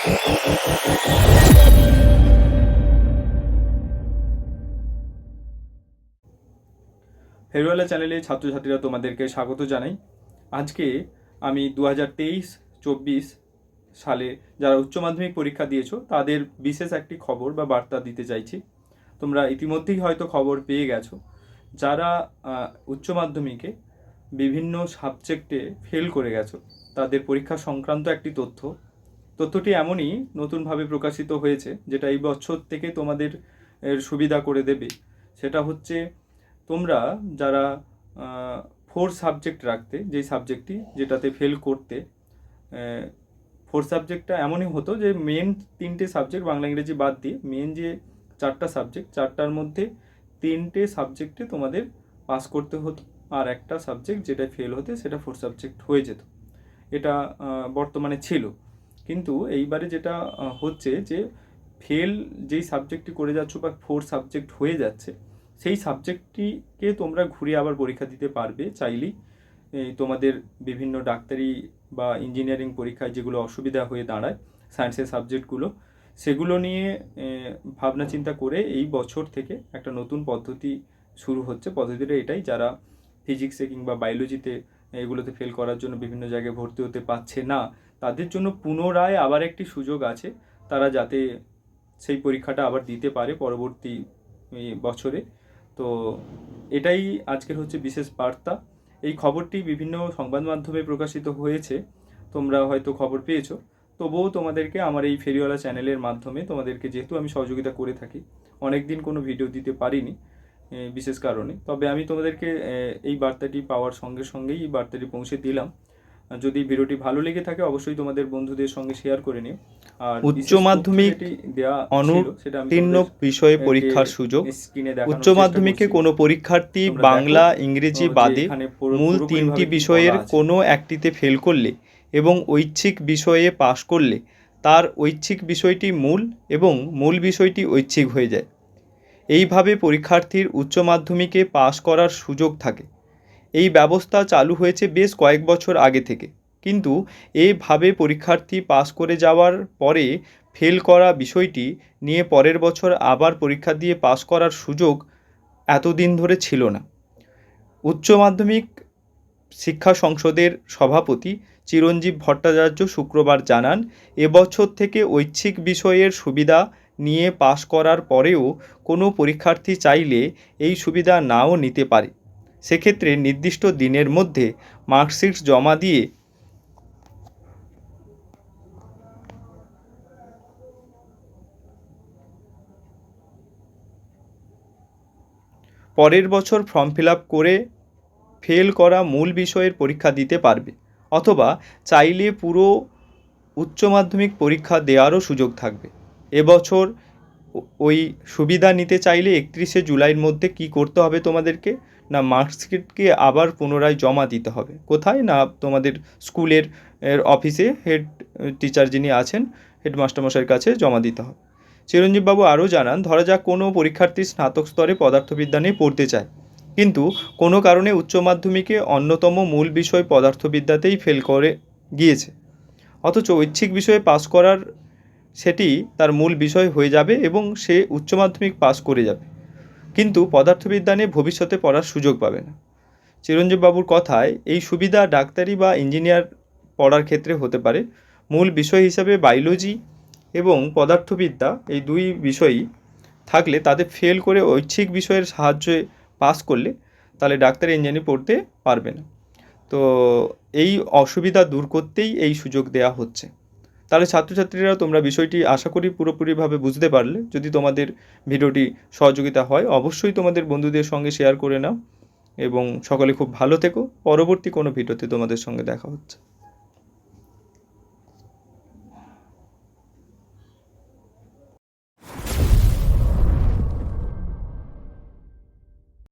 ফেরওয়ালা চ্যানেলে ছাত্রছাত্রীরা তোমাদেরকে স্বাগত জানাই। আজকে আমি দু হাজার তেইশ চব্বিশ সালে যারা উচ্চ মাধ্যমিক পরীক্ষা দিয়েছ, তাদের বিশেষ একটি খবর বা বার্তা দিতে চাইছি। তোমরা ইতিমধ্যেই হয়তো খবর পেয়ে গেছো। যারা উচ্চ মাধ্যমিকে বিভিন্ন সাবজেক্টে ফেল করে গেছো, তাদের পরীক্ষা সংক্রান্ত একটি তথ্য তথ্যটি এমনই নতুনভাবে প্রকাশিত হয়েছে, যেটা এই বছর থেকে তোমাদের সুবিধা করে দেবে। সেটা হচ্ছে, তোমরা যারা ফোর সাবজেক্ট রাখতে, যেই সাবজেক্টটি যেটাতে ফেল করতে ফোর সাবজেক্টটা এমনই হতো যে মেন তিনটে সাবজেক্ট বাংলা, ইংরেজি বাদ দিয়ে মেন যে চারটা সাবজেক্ট চারটার মধ্যে তিনটে সাবজেক্টে তোমাদের পাস করতে হতো। আর একটা সাবজেক্ট যেটা ফেল হতে, সেটা ফোর সাবজেক্ট হয়ে যেত। এটা বর্তমানে ছিল। কিন্তু এইবারে যেটা হচ্ছে যে ফেল যেই সাবজেক্টটি করে যাচ্ছ বা ফোর সাবজেক্ট হয়ে যাচ্ছে, সেই সাবজেক্টটিকে তোমরা ঘুরে আবার পরীক্ষা দিতে পারবে চাইলেই। তোমাদের বিভিন্ন ডাক্তারি বা ইঞ্জিনিয়ারিং পরীক্ষায় যেগুলো অসুবিধা হয়ে দাঁড়ায় সায়েন্সের সাবজেক্টগুলো সেগুলো নিয়ে ভাবনা চিন্তা করে এই বছর থেকে একটা নতুন পদ্ধতি শুরু হচ্ছে। পদ্ধতিটা এটাই, যারা ফিজিক্সে কিংবা বায়োলজিতে এগুলোতে ফেল করার জন্য বিভিন্ন জায়গায় ভর্তি হতে পারছে না তাদের জন্য পুনরায় আবার একটি সুযোগ আছে। তারা যাতে সেই পরীক্ষাটা আবার দিতে পারে পরবর্তী বছরে। তো এটাই আজকের হচ্ছে বিশেষ বার্তা। এই খবরটি বিভিন্ন সংবাদ মাধ্যমে প্রকাশিত হয়েছে। তোমরা হয়তো খবর পেয়েছ। তবুও তোমাদেরকে আমার এই ফেরিওয়ালা চ্যানেলের মাধ্যমে তোমাদেরকে যেহেতু আমি সহযোগিতা করে থাকি অনেক দিন কোনো ভিডিও দিতে পারিনি বিশেষ কারণে। তবে আমি তোমাদেরকে এই বার্তাটি পাওয়ার সঙ্গে সঙ্গেই এই বার্তাটি পৌঁছে দিলাম। যদি ভিডিওটি ভালো লেগে থাকে অবশ্যই তোমাদের বন্ধুদের সঙ্গে শেয়ার করে নিও। আর উচ্চ মাধ্যমিক অনুত্তীর্ণ বিষয়ে পরীক্ষার সুযোগ। উচ্চ মাধ্যমিকে। কোনো পরীক্ষার্থী বাংলা ইংরেজি বাদে মূল তিনটি বিষয়ের কোনো একটিতে ফেল করলে এবং ঐচ্ছিক বিষয়ে পাশ করলে তার ঐচ্ছিক বিষয়টি মূল এবং মূল বিষয়টি ঐচ্ছিক হয়ে যায়। এইভাবে পরীক্ষার্থীর উচ্চ মাধ্যমিকে পাশ করার সুযোগ থাকে। এই ব্যবস্থা চালু হয়েছে বেশ কয়েক বছর আগে থেকে। কিন্তু এভাবে পরীক্ষার্থী পাশ করে যাওয়ার পরে ফেল করা বিষয়টি নিয়ে পরের বছর আবার পরীক্ষা দিয়ে পাশ করার সুযোগ এতদিন ধরে ছিল না। উচ্চ মাধ্যমিক শিক্ষা সংসদের সভাপতি চিরঞ্জীব ভট্টাচার্য শুক্রবার জানান, এবছর থেকে ঐচ্ছিক বিষয়ের সুবিধা নিয়ে পাশ করার পরেও কোনো পরীক্ষার্থী চাইলে এই সুবিধা নাও নিতে পারে। সেক্ষেত্রে নির্দিষ্ট দিনের মধ্যে মার্কশিট জমা দিয়ে পরের বছর ফর্ম ফিল করে ফেল করা মূল বিষয়ের পরীক্ষা দিতে পারবে, অথবা চাইলে পুরো উচ্চ মাধ্যমিক পরীক্ষা দেওয়ারও সুযোগ থাকবে। এবছর ওই সুবিধা নিতে চাইলে একত্রিশে জুলাইয়ের মধ্যে কি করতে হবে তোমাদেরকে? না মার্কশিটকে আবার পুনরায় জমা দিতে হবে। কোথায়? না তোমাদের স্কুলের অফিসে হেড টিচার যিনি আছেন হেডমাস্টার মশাইয়ের কাছে জমা দিতে হবে। চিরঞ্জীববাবু আরও জানান, ধরা যাক কোনো পরীক্ষার্থী স্নাতক স্তরে পদার্থবিদ্যা নিয়ে পড়তে চায়। কিন্তু কোনো কারণে উচ্চ মাধ্যমিকে অন্যতম মূল বিষয় পদার্থবিদ্যাতেই ফেল করে গিয়েছে। অথচ ঐচ্ছিক বিষয়ে পাস করার সেটি তার মূল বিষয় হয়ে যাবে এবং সে উচ্চ মাধ্যমিক পাস করে যাবে। কিন্তু পদার্থবিদ্যা নিয়ে ভবিষ্যতে পড়ার সুযোগ পাবে না। চিরঞ্জীববাবুর কথায়, এই সুবিধা ডাক্তারি বা ইঞ্জিনিয়ার পড়ার ক্ষেত্রে হতে পারে। মূল বিষয় হিসাবে বায়োলজি এবং পদার্থবিদ্যা এই দুই বিষয়ই থাকলে তাদের ফেল করে ঐচ্ছিক বিষয়ের সাহায্যে পাস করলে তাহলে ডাক্তারি ইঞ্জিনিয়ারিং পড়তে পারবে না। তো এই অসুবিধা দূর করতেই এই সুযোগ দেওয়া হচ্ছে। তাহলে ছাত্রছাত্রীরা তোমরা বিষয়টি আশা করি পুরোপুরিভাবে বুঝতে পারলে। যদি তোমাদের ভিডিওটি সহযোগিতা হয়, অবশ্যই তোমাদের বন্ধুদের সঙ্গে শেয়ার করে নাও এবং সকলে খুব ভালো থেকো। পরবর্তী কোনো ভিডিওতে তোমাদের সঙ্গে দেখা হচ্ছে।